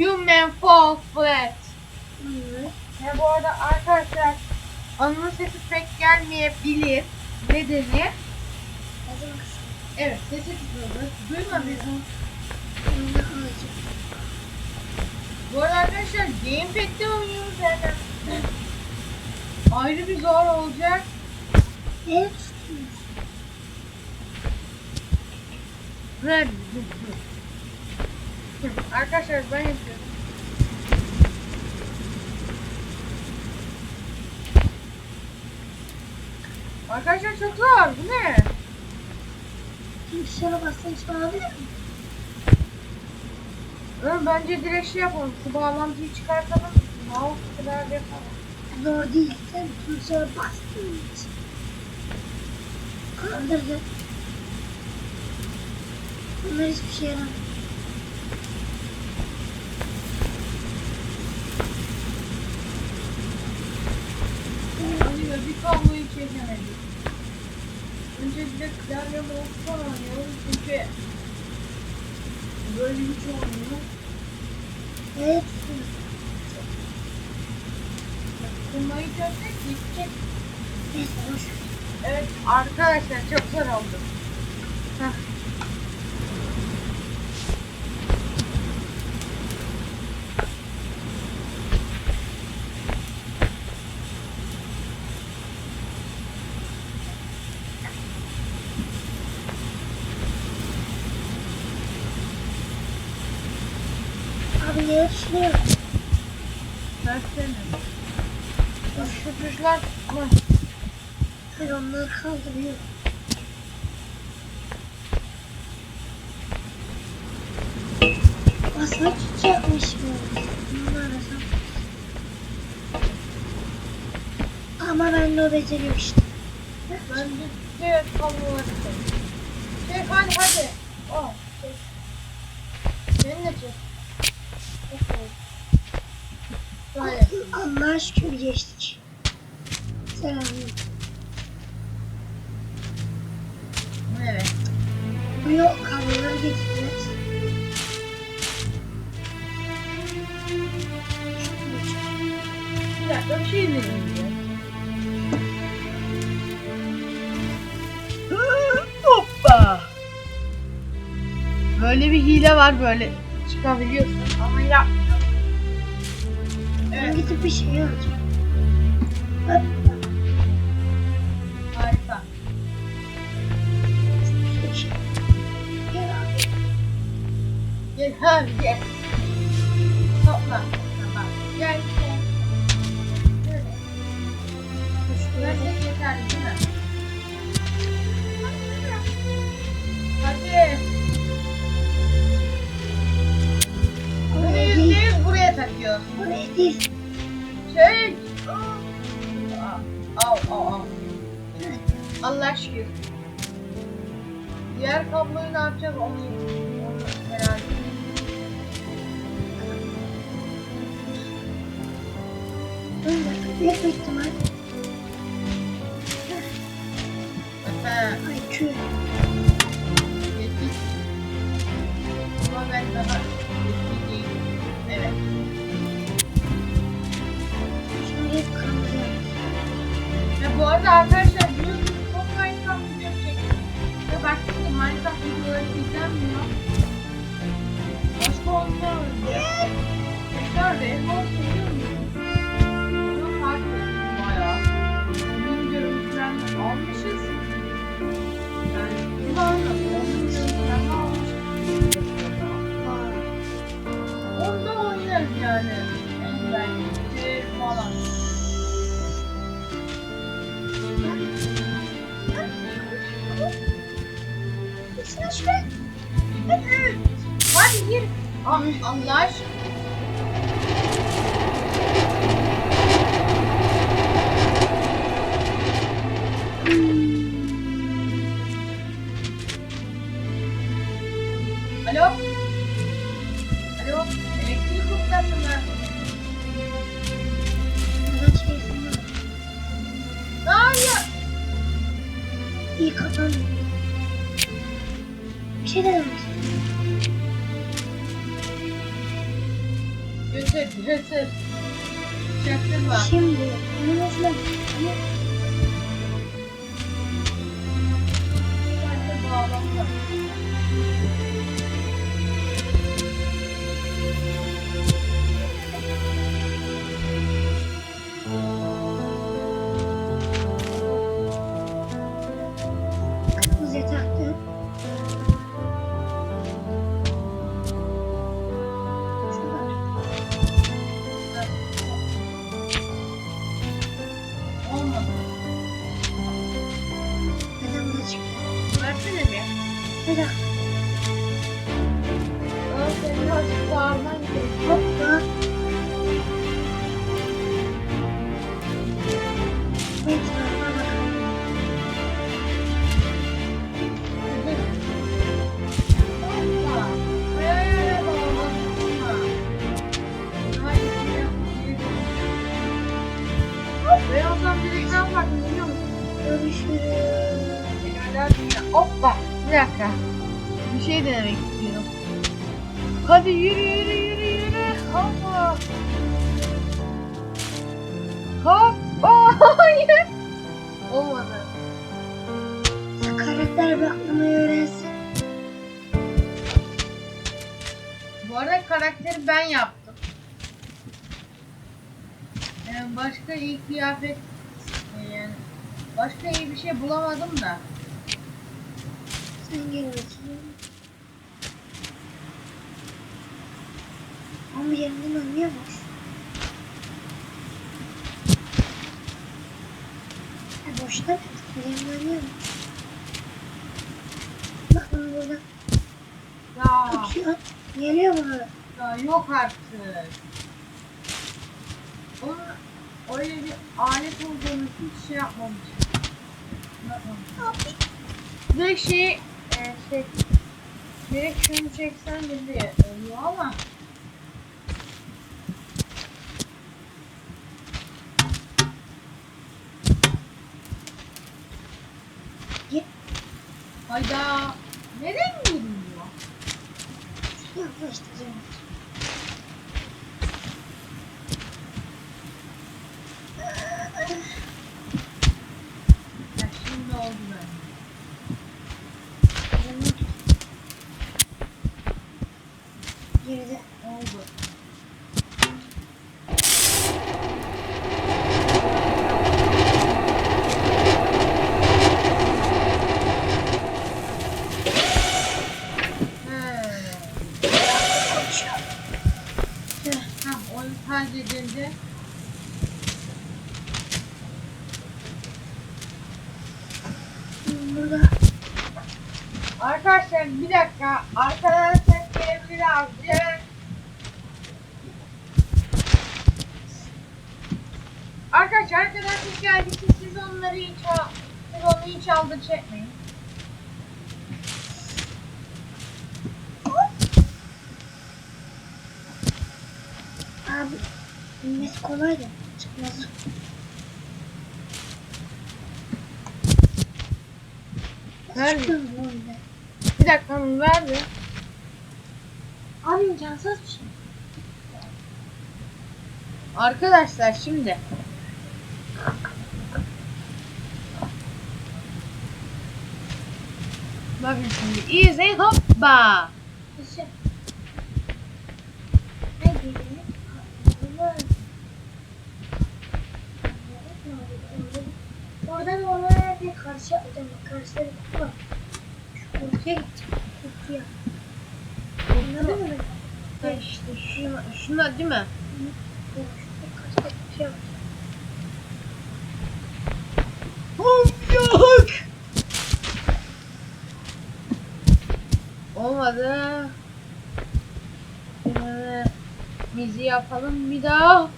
Human Fall Flat. Ya bu arada arkadaşlar anının sesi pek gelmeyebilir. Nedeni evet sesi? Önde kalacak. Bu arada arkadaşlar Gamepad'de oynuyoruz yani. Ayrı bir zor olacak. Evet tutuyoruz. Ver. dur, dur. Hı, Arkadaşlar ben yapıyorum. Arkadaşlar çok zor. Bu ne? Şimdi dışarı bassan hiç olabilir mi? Ön bence direkt şey yapalım. Şu bağlantıyı çıkartalım. Mouse kadar yapalım. Zor değil. Sen dışarı bastığın için. Kaldırdı. Bunlar hiçbir şey yaramıyor. Alıyor bir kabloyu çekemedik. Önce bir de klavye mouse'dan oynayalım çünkü böyle hiç olmuyor. Evet. Kırmayı çözsek gidecek. Evet arkadaşlar çok zor oldu. Heh. Abi neye düşünüyor? Versene. Dur şu tuşlar Ama Onları kaldırıyor. Hiç yapmış mı? Ama ben de o beceriyor işte. ben de diğer kabloları çek. Hadi hadi. Oh, çek. Beni de çek. Böyle. Allah'a şükür geçtik. Selam. Evet. Bu yok kabloları getireceğiz. Bir dakika bir şey. Hoppa. Böyle bir hile var böyle çıkabiliyorsun ama yapmıyor. Ben Evet gidip bir şey alacağım. Gel Ay Hadi gir. Ah, Allah aşkına. Şimdi bunu nasıl yapayım? Sadece bağlamda. Bu arada karakteri ben yaptım. Yani başka iyi kıyafet e, yani başka iyi bir şey bulamadım da. Sen gel bakayım. Ama yerinden oynuyormuş. Ha boşta yerinden oynuyormuş. Bak bana burada Ya, uçuyor. Geliyor bana. ya yok artık. Onun öyle bir alet olduğunu hiç şey yapmamış. Yapmamış. Direkt şey, e, şey, direkt şunu çeksen bile oluyor ama Git. Hayda. Neden gidiyor? Yaklaştıracağım. Ya şimdi oldu ben. Geride. Oldu. He. Tamam, Burada Arkadaşlar bir dakika. Arkadan ses gelebilir azıcık. Arkadaşlar arkadan ses geldiyse siz onları hiç siz onu hiç aldık etmeyin. Kolay da çıkmaz. Nerede? Bir dakika bir. Abi imkansız bir şey. Arkadaşlar şimdi. Bakın şimdi izleyin hoppa. Nasıl? Ne gibi? Allah. Oradan oraya bir karşı atacağım. Karşıda bir kutu var. Şu gideceğim. Kutuya. Anladın mı? Ha işte şuna, şuna değil mi? Kutuya bak. Hop yok. Olmadı. Ee, bizi yapalım bir daha.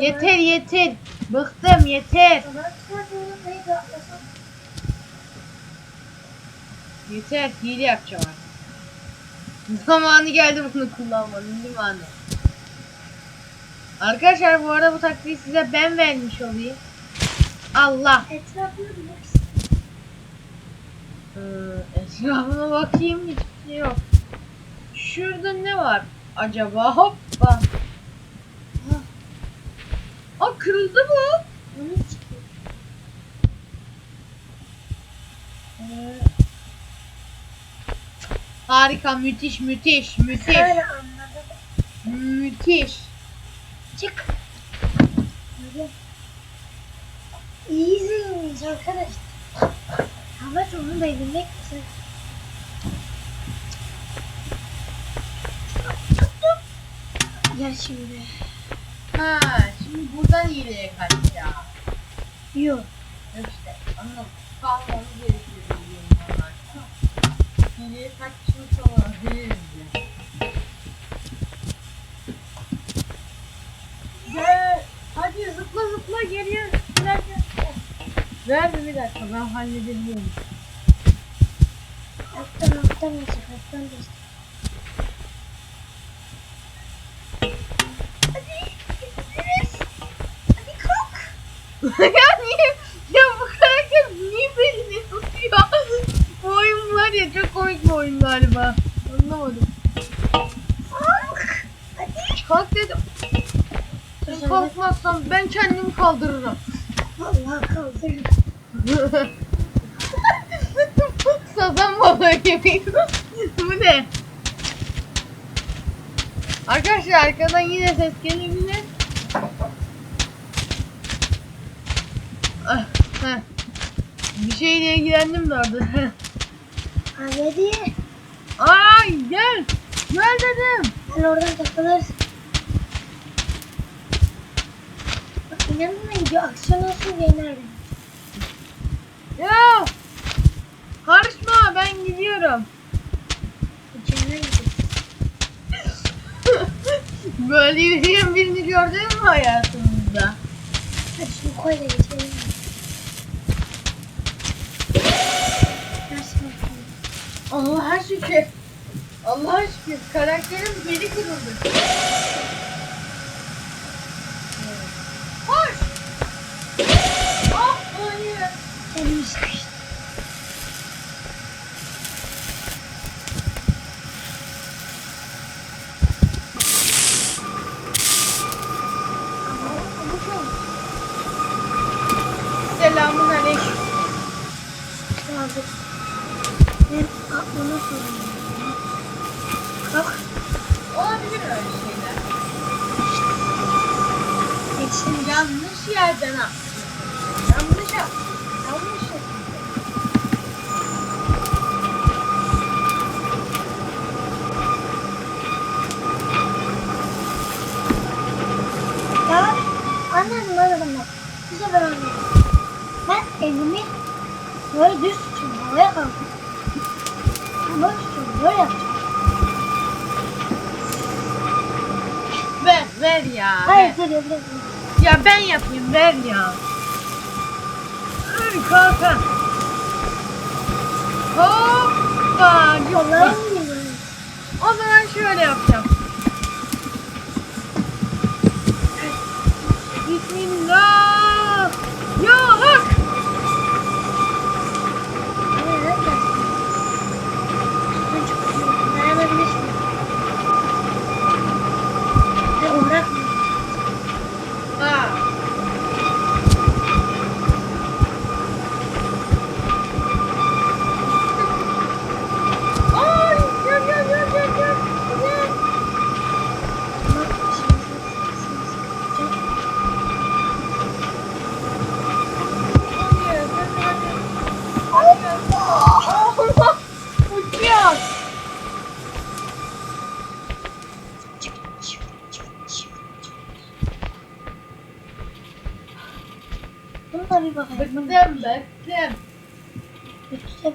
Yeter yeter. Bıktım yeter. Yeter hile yapacağım artık. Zamanı geldi bunu kullanmanın değil mi anne? Arkadaşlar bu arada bu taktiği size ben vermiş olayım. Allah. Etrafını bilirsin. Ee, etrafıma bakayım hiçbir şey yok. Şurada ne var? acaba? Hoppa. Aa kırıldı bu. Onu çıkıyor. Ee, Harika, müthiş, müthiş, müthiş, Öyle anladım. müthiş. Çık. Hadi. Easy'ymiş arkadaş. Ama onu da bilmek güzel. Gel şimdi. Ha, şimdi buradan iyiliğe kaçacağım. Yok. Yok işte, anladım. Kalmamız gerekiyor hadi zıpla zıpla geriye. Ver bir dakika ben halledebiliyorum. Alttan alttan olacak. Alttan işte. Hadi. Gidebiliriz. Hadi kalk. ya niye? Ya bu karakter niye belini tutuyor? bu oyun var ya çok komik bir oyun galiba. Anlamadım. Kalk. Hadi. Kalk dedim. Sen kalkmazsan ben kendimi kaldırırım. Allah kaldırın. Sazan balığı gibi. bu ne? Arkadaşlar arkadan yine ses gelebilir. Ah, heh. Bir şeyle ilgilendim de orada. Hadi. Ay gel. Gel dedim. Sen oradan takılır. Bak inanın gidiyor. Aksiyon olsun diye nerede? Ya. Karışma ben gidiyorum. Mükemmel gidiyor. Böyle yürüyen birini gördün mü hayatınızda? Hadi şunu koy da geçelim. Allah'a şükür. Allah'a şükür. Karakterim geri kırıldı. Sefer anladım. Ben elimi böyle düz tutuyorum. Havaya kalkıyorum. Böyle tutuyorum. Böyle yapacağım. Ver, ver ya. Hayır dur dur dur. Ya ben yapayım, ver ya. Hadi kalk. Hoppa. Hoppa. Kolay mı? O zaman şöyle yapacağım. Bismillah. Ya bak. Hani ne dersin? Ben çok üzüldüm. Dayanabilirsin. Ve uğraşma. Ha. Ay, gel gel gel gel gel. Gel. Bak şimdi seni sıkacak. Hayır, hadi, hadi. Allah! Uçuyor. Çık, çık, çık, çık. Bununla bir bakayım. Bıktım, bıktım.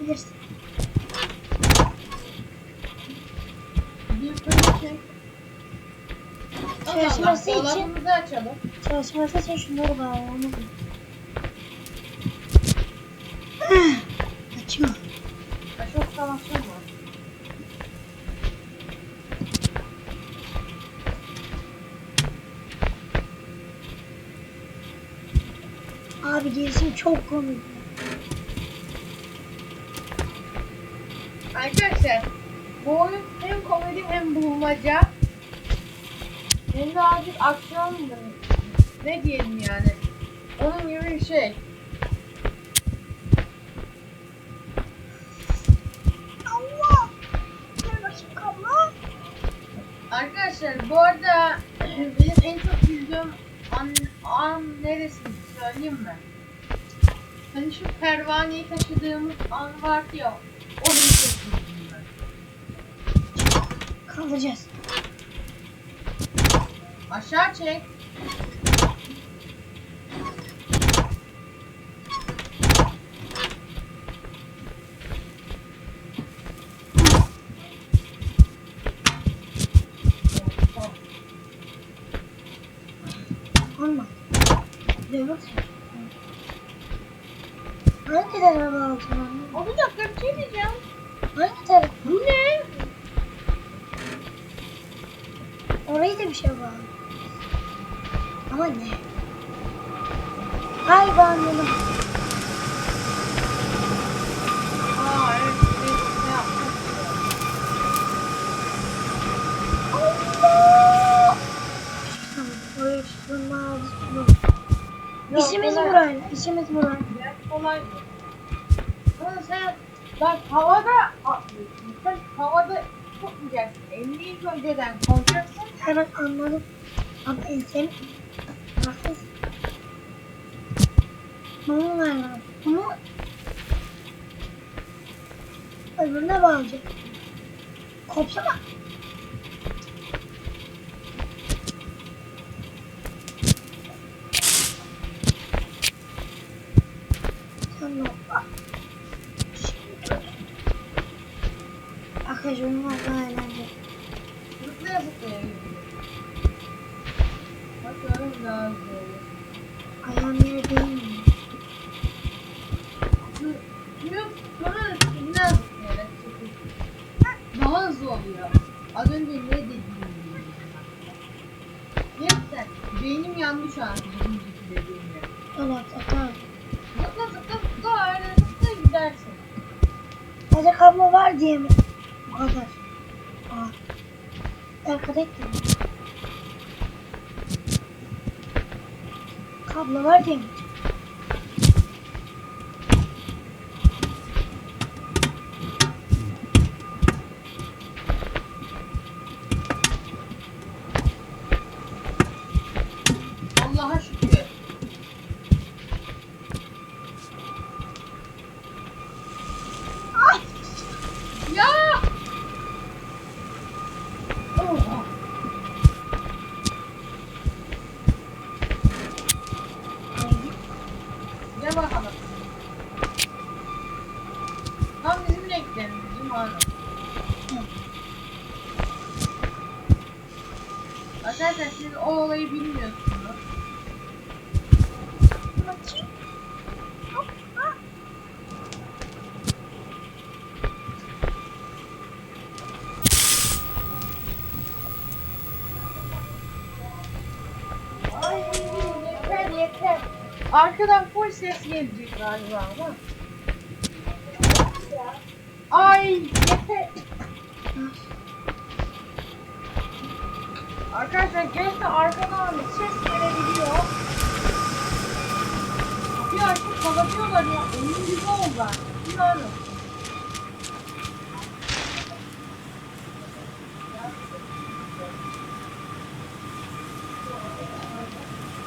Çek. Çalışması Allah, için- açalım. Çalışması için şunları bağlamamız lazım. Açma. Çok savaşım var. Abi gerisi çok komik. Arkadaşlar bu oyun hem komedi hem bulmaca Benim de azıcık aksiyon? Ne diyelim yani? Onun gibi bir şey. Allah. Ver bakayım kablo. Arkadaşlar bu arada benim en çok güldüğüm an, an neresi söyleyeyim mi? Hani şu pervaneyi taşıdığımız an vardı ya. O güldüğüm ben. Kaldıracağız. Aşağı çek. Olmaz. Dövmek Hangi tarafa bağlayacağım? O bir dakika bir şey diyeceğim. Hangi taraf? Bu ne? Orayı da bir şey bağlı. Ama ne? Ay bağlayalım. Aa evet. Yok, İşimiz burayla. İşimiz. Biraz kolay. Ama sen bak havada. Sen havada tutmayacaksın. Elini ilk önceden koyacaksın. Evet anladım. Ama ensem Nasıl? Bunu ver bana. Bunu öbürüne bağlayacak. Kopsana. Önceki dediğimde. Evet, tamam. Zıpla zıpla zıpla öyle zıpla gidersin. Sadece kablo var diye mi? Bu kadar. Aa. Arkada ettim. Kablo var diye mi? Allah'a şükür. Ay! Ya! Oha! Gel bakalım. Tam bizim renklerimiz değil mi abi? Arkadaşlar siz o olayı bilmiyorsunuz. Bakayım. Hop, ha. Ay yeter yeter. Arkadan full ses gelecek galiba ama. Arkadaşlar gerçekten arkadan ses gelebiliyor. Bir açıp kapatıyorlar ya. Emin gibi oldu. Bilmiyorum.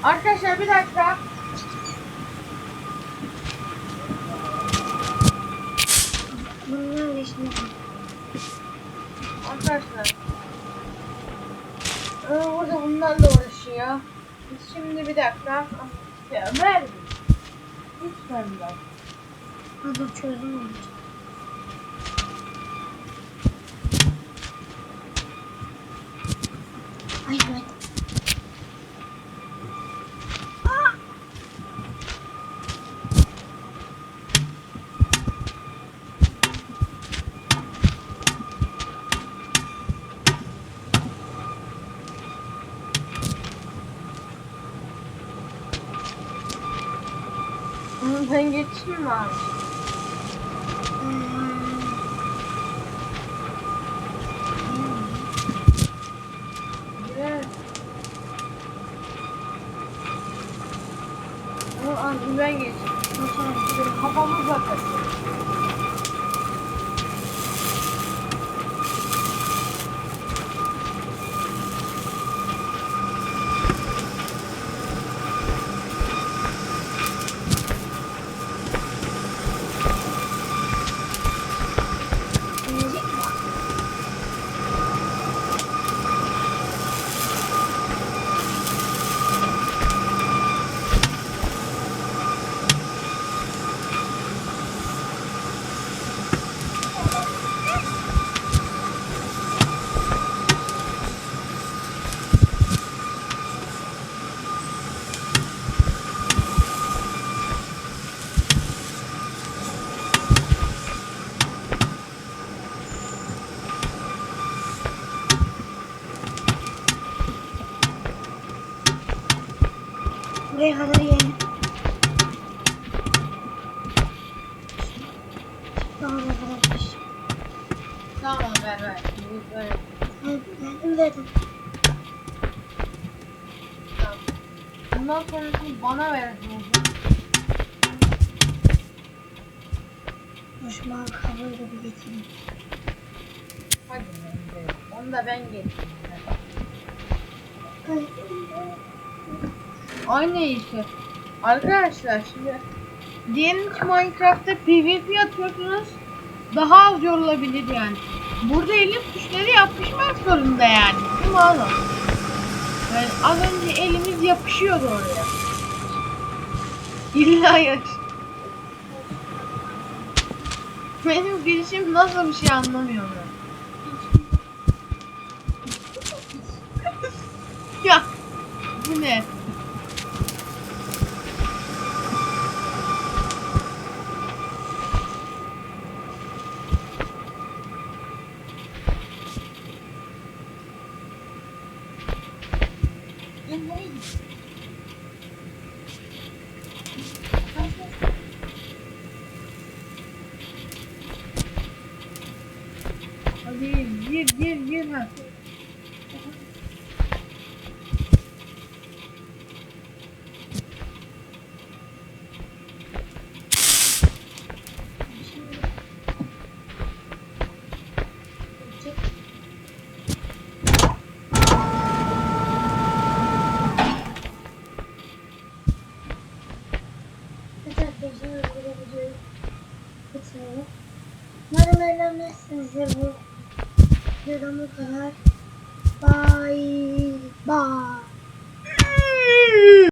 Arkadaşlar bir dakika. Bunlarla işimiz var. Arkadaşlar. Ee, burada bunlarla uğraşıyor. Biz şimdi bir dakika. Ya ver. Lütfen ver. Hadi çözüm olacak. 吗？Buraya kadar yiyelim. Kadar piş. Tamam ver ver. Evet, geldim zaten. Tamam. Bundan sonrasını bana ver. Hoşuma kabloyu da bir getireyim. Hadi. Onu da ben getireyim. Aynı işte. Arkadaşlar şimdi diyelim ki Minecraft'ta PvP atıyorsunuz daha az yorulabilir yani. Burada elim tuşları yapışmak zorunda yani. Değil mi oğlum? Yani az önce elimiz yapışıyordu oraya. İlla yaş. Benim girişim nasıl bir şey anlamıyorum. Ya bu ne? Gir gir gir ha.